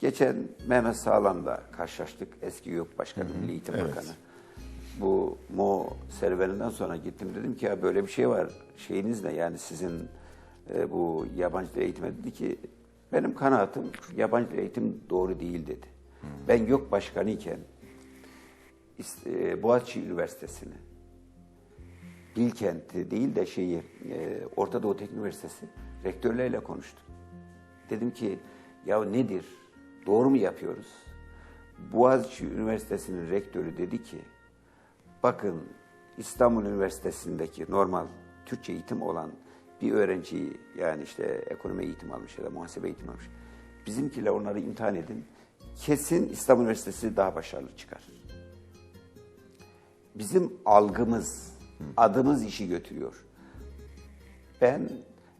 Geçen Mehmet Sağlam'la karşılaştık. Eski YÖK Başkanı, Milli Eğitim evet. Bakanı. Bu Mo serüveninden sonra gittim dedim ki ya böyle bir şey var. Şeyiniz ne yani sizin e, bu yabancı dil eğitime dedi ki benim kanaatim yabancı dil eğitim doğru değil dedi. Ben YÖK Başkanı iken e, Boğaziçi Üniversitesi'ni Bilkent'i değil de şeyi e, Orta Doğu Teknik Üniversitesi rektörleriyle konuştum. Dedim ki ya nedir? Doğru mu yapıyoruz? Boğaziçi Üniversitesi'nin rektörü dedi ki bakın İstanbul Üniversitesi'ndeki normal Türkçe eğitim olan bir öğrenciyi yani işte ekonomi eğitim almış ya da muhasebe eğitim almış. Bizimkiyle onları imtihan edin. Kesin İstanbul Üniversitesi daha başarılı çıkar. Bizim algımız, adımız işi götürüyor. Ben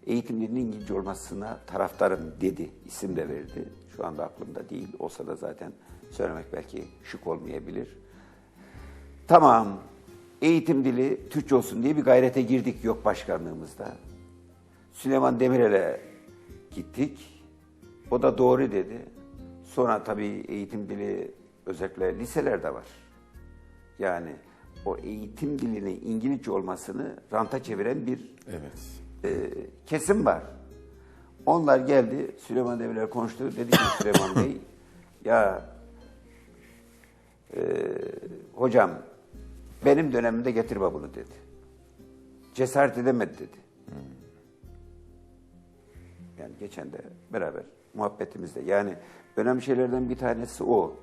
eğitim dilinin İngilizce olmasına taraftarım dedi, isim de verdi. Şu anda aklımda değil, olsa da zaten söylemek belki şık olmayabilir. Tamam, eğitim dili Türkçe olsun diye bir gayrete girdik yok başkanlığımızda. Süleyman Demirel'e gittik. O da doğru dedi. Sonra tabii eğitim dili özellikle liselerde var. Yani o eğitim dilinin İngilizce olmasını ranta çeviren bir Evet. E, kesim var. Onlar geldi, Süleyman Demirel konuştu. Dedi ki Süleyman Bey, ya e, hocam benim dönemimde getirme bunu dedi. Cesaret edemedi dedi. Yani geçen de beraber muhabbetimizde. Yani önemli şeylerden bir tanesi o.